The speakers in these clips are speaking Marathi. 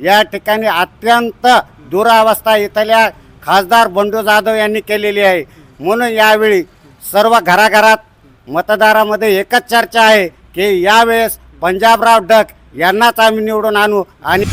या ठिकाणी अत्यंत दुरावस्था इथल्या खासदार बंडू जाधव यांनी केलेली आहे. म्हणून यावेळी सर्व घराघरात मतदारामध्ये एकच चर्चा आहे की यावेळेस पंजाबराव डक यांनाच आम्ही निवडून आणू आणि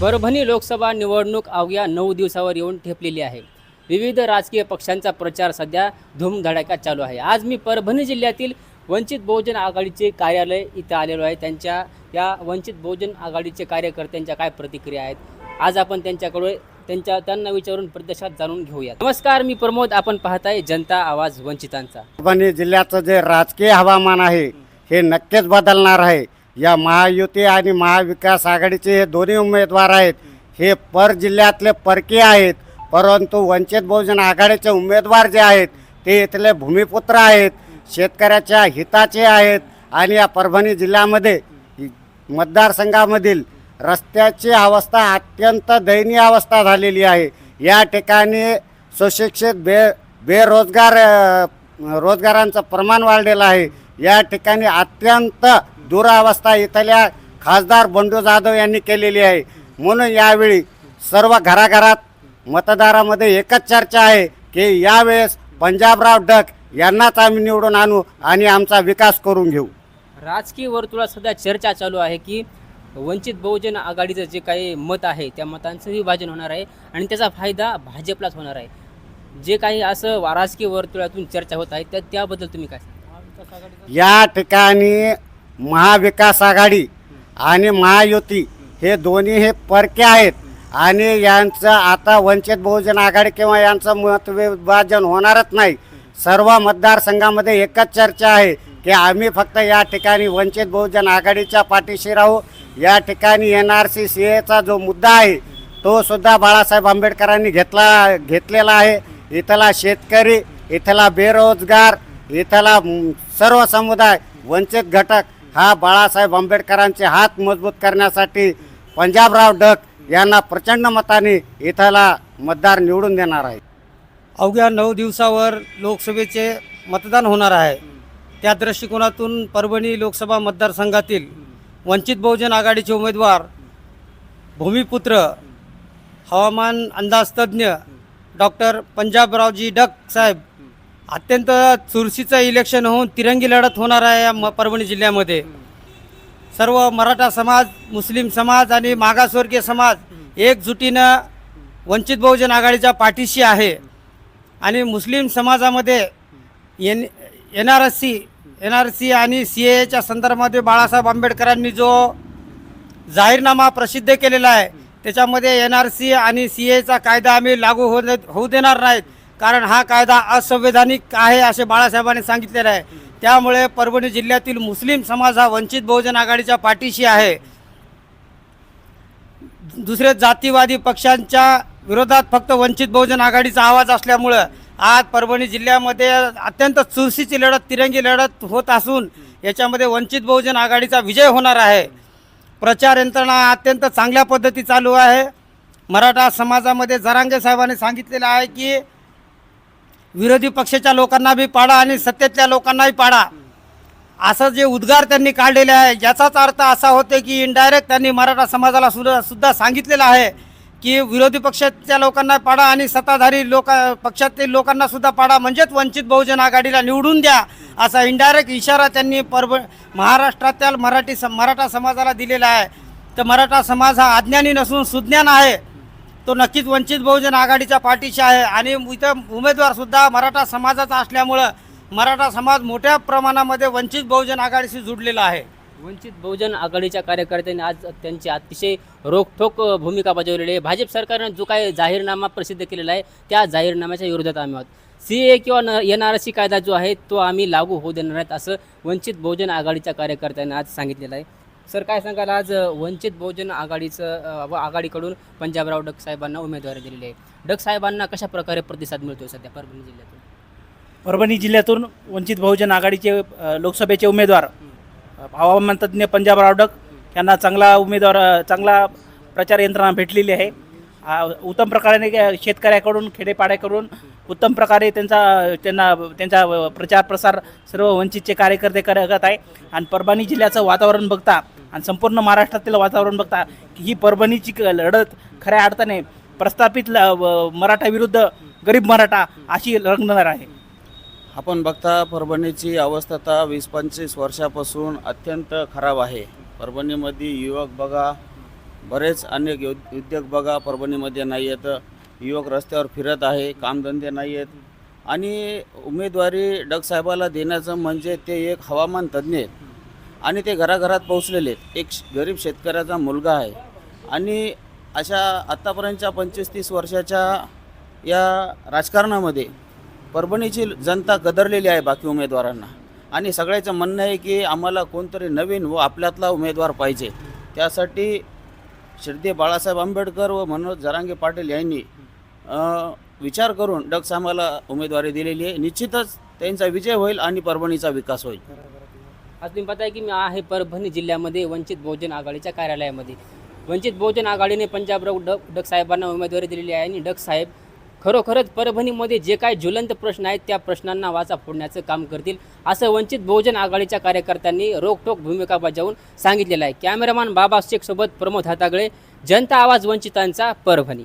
परभणी लोकसभा निवडणूक अवघ्या नऊ दिवसावर येऊन ठेपलेली आहे. विविध राजकीय पक्षांचा प्रचार सध्या धूमधडाक्यात चालू आहे. आज मी परभणी जिल्ह्यातील वंचित बहुजन आघाडीचे कार्यालय इथं आलेलो आहे. त्यांच्या या वंचित बहुजन आघाडीचे कार्यकर्त्यांच्या काय प्रतिक्रिया आहेत? आज आपण त्यांच्याकडे त्यांच्या त्यांना विचारून प्रदेशात जाणून घेऊया नमस्कार मी प्रमोद. आपण पाहताय जनता आवाज वंचितांचा. परभणी जिल्ह्याचं जे राजकीय हवामान आहे हे नक्कीच बदलणार आहे. या महायुती आणि महाविकास आघाडीचे हे दोन्ही उमेदवार आहेत हे पर जिल्ह्यातले परकीय आहेत. परंतु वंचित बहुजन आघाडीचे उमेदवार जे आहेत ते इथले भूमिपुत्र आहेत. शेतकऱ्याच्या हिताचे आहेत आणि या परभणी जिल्ह्यामध्ये मतदारसंघामधील रस्त्याची अवस्था अत्यंत दयनीय अवस्था झालेली आहे. या ठिकाणी सुशिक्षित बे बेरोजगार रोजगारांचं प्रमाण वाढलेलं आहे. या ठिकाणी अत्यंत दुरावस्था इथल्या खासदार बंडू जाधव यांनी केलेली आहे. म्हणून यावेळी सर्व घराघरात मतदारामध्ये एकच चर्चा आहे की यावेळेस पंजाबराव डक यांनाच आम्ही निवडून आणू आणि आमचा विकास करून घेऊ. राजकीय वर्तुळात सध्या चर्चा चालू आहे की वंचित बहुजन आघाडीचं जे काही मत आहे त्या मतांचं विभाजन होणार आहे आणि त्याचा फायदा भाजपलाच होणार आहे. जे काही असं राजकीय वर्तुळातून चर्चा होत आहे त्या त्याबद्दल तुम्ही काय? या ठिकाणी महाविकास आघाडी आणि महायुती हे दोन्ही हे परके आहेत आणि यांचं आता वंचित बहुजन आघाडी किंवा यांचं मत विभाजन होणारच नाही. सर्व मतदारसंघामध्ये एकच चर्चा आहे की आम्ही फक्त या ठिकाणी वंचित बहुजन आघाडीच्या पाठीशी राहू. या ठिकाणी एन आर सी सी एचा जो मुद्दा आहे तो सुद्धा बाळासाहेब आंबेडकरांनी घेतला घेतलेला आहे. इथला शेतकरी इथला बेरोजगार इथला सर्व समुदाय वंचित घटक हा बाळासाहेब आंबेडकरांचे हात मजबूत करण्यासाठी पंजाबराव डक यांना प्रचंड मताने इथला मतदार निवडून देणार आहे. अवघ्या नऊ दिवसावर लोकसभेचे मतदान होणार आहे. त्या दृष्टिकोनातून परभणी लोकसभा मतदारसंघातील वंचित बहुजन आघाडीचे उमेदवार भूमिपुत्र हवामान अंदाजतज्ज्ञ डॉक्टर पंजाबरावजी डक साहेब अत्यंत चुरशीचं इलेक्शन होऊन तिरंगी लढत होणार आहे या म परभणी जिल्ह्यामध्ये. सर्व मराठा समाज मुस्लिम समाज आणि मागासवर्गीय समाज एकजुटीनं वंचित बहुजन आघाडीच्या पाठीशी आहे. आणि मुस्लिम समाजामध्ये N N R S C N R C आणि सी एच्या संदर्भामध्ये बाळासाहेब आंबेडकरांनी जो जाहीरनामा प्रसिद्ध केलेला आहे त्याच्यामध्ये एन आर सी आणि सी एचा कायदा आम्ही लागू होऊ होऊ देणार नाहीत. कारण हा कायदा असंवैधानिक आहे असे बाळासाहेबांनी सांगितलेलं आहे. त्यामुळे परभणी जिल्ह्यातील मुस्लिम समाज हा वंचित बहुजन आघाडीच्या पाठीशी आहे. दुसरे जातीवादी पक्षांच्या विरोधात फक्त वंचित बहुजन आघाडीचा आवाज असल्यामुळं आज परभणी जिल्ह्यामध्ये अत्यंत चुरशीची लढत तिरंगी लढत होत असून याच्यामध्ये वंचित बहुजन आघाडीचा विजय होणार आहे. प्रचार यंत्रणा अत्यंत चांगल्या पद्धती चालू आहे. मराठा समाजामध्ये जरांगे साहेबांनी सांगितलेलं आहे की विरोधी पक्षाच्या लोकांना बी पाडा आणि सत्तेतल्या लोकांनाही पाडा. असं जे उद्गार त्यांनी काढलेले आहे याचाच अर्थ असा होते की इनडायरेक्ट त्यांनी मराठा समाजाला सुद्धा सुद्धा सांगितलेलं आहे. की विरोधी पक्षाच्या लोकांना पाडा आणि सत्ताधारी लोक पक्षातील लोकांना सुद्धा पाडा. म्हणजेच वंचित बहुजन आघाडीला निवडून द्या असा इनडायरेक्ट इशारा त्यांनी परभ महाराष्ट्रातील मराठी सम मराठा समाजाला दिलेला आहे. तर मराठा समाज हा अज्ञानी नसून सुज्ञान आहे. तो नक्कीच वंचित बहुजन आघाडीच्या पाठीशी आहे. आणि इथं उमेदवारसुद्धा मराठा समाजाचा असल्यामुळं मराठा समाज मोठ्या प्रमाणामध्ये वंचित बहुजन आघाडीशी जुडलेला आहे. वंचित बहुजन आघाडीच्या कार्यकर्त्यांनी आज त्यांची अतिशय रोखठोक भूमिका बजावलेली आहे. भाजप सरकारनं जो काही जाहीरनामा प्रसिद्ध केलेला आहे त्या जाहीरनाम्याच्या विरोधात आम्ही आहोत. सी ए किंवा एन आर सी कायदा जो आहे तो आम्ही लागू होऊ देणार नाहीत असं वंचित बहुजन आघाडीच्या कार्यकर्त्यांनी आज सांगितलेलं आहे. सर काय सांगाल? आज वंचित बहुजन आघाडीचं व आघाडीकडून पंजाबराव डक साहेबांना उमेदवारी दिलेली आहे. डक साहेबांना कशा प्रकारे प्रतिसाद मिळतो सध्या परभणी जिल्ह्यातून? परभणी जिल्ह्यातून वंचित बहुजन आघाडीचे लोकसभेचे उमेदवार हवामान तज्ज्ञ पंजाबराव डक यांना चांगला उमेदवार चांगला प्रचार यंत्रणा भेटलेली आहे. उत्तम प्रकारे शेतकऱ्याकडून खेडेपाड्याकडून उत्तम प्रकारे त्यांचा त्यांना त्यांचा प्रचार प्रसार सर्व वंचितचे कार्यकर्ते करत आहे. आणि परभणी जिल्ह्याचं वातावरण बघता आणि संपूर्ण महाराष्ट्रातील वातावरण बघता की ही परभणीची लढत खऱ्या अर्थाने प्रस्थापित ल- मराठा विरुद्ध गरीब मराठा अशी रंगणार आहे. आपण बघता परभणीची अवस्था आता वीस पंचवीस वर्षापासून अत्यंत खराब आहे. परभणीमध्ये युवक बघा बरेच अनेक उद्योग बघा परभणीमध्ये नाही आहेत युवक रस्त्यावर फिरत आहे कामधंदे नाही आहेत आणि उमेदवारी डगसाहेबाला देण्याचं म्हणजे ते एक हवामान तज्ज्ञ आहेत. आणि ते घराघरात पोहोचलेले आहेत. एक गरीब शेतकऱ्याचा मुलगा आहे. आणि अशा आत्तापर्यंतच्या पंचवीस तीस वर्षाच्या या राजकारणामध्ये परभणीची जनता गदरलेली आहे बाकी उमेदवारांना. आणि सगळ्याचं म्हणणं आहे की आम्हाला कोणतरी नवीन व आपल्यातला उमेदवार पाहिजे. त्यासाठी शिर्दे बाळासाहेब आंबेडकर व मनोज जरांगे पाटील यांनी विचार करून डग आम्हाला उमेदवारी दिलेली आहे. निश्चितच त्यांचा विजय होईल आणि परभणीचा विकास होईल. आज तुम्ही आहे की मी आहे परभणी जिल्ह्यामध्ये वंचित बहुजन आघाडीच्या कार्यालयामध्ये. वंचित बहुजन आघाडीने पंजाबराव डग डग साहेबांना उमेदवारी दिलेली आहे आणि डग साहेब खरोखरच परभणीमध्ये जे काही ज्वलंत प्रश्न आहेत त्या प्रश्नांना वाचा फोडण्याचं काम करतील असं वंचित बहुजन आघाडीच्या कार्यकर्त्यांनी रोखठोक भूमिका बजावून सांगितलेलं आहे. कॅमेरामॅन बाबा शेखसोबत प्रमोद हातागळे जनता आवाज वंचितांचा परभणी.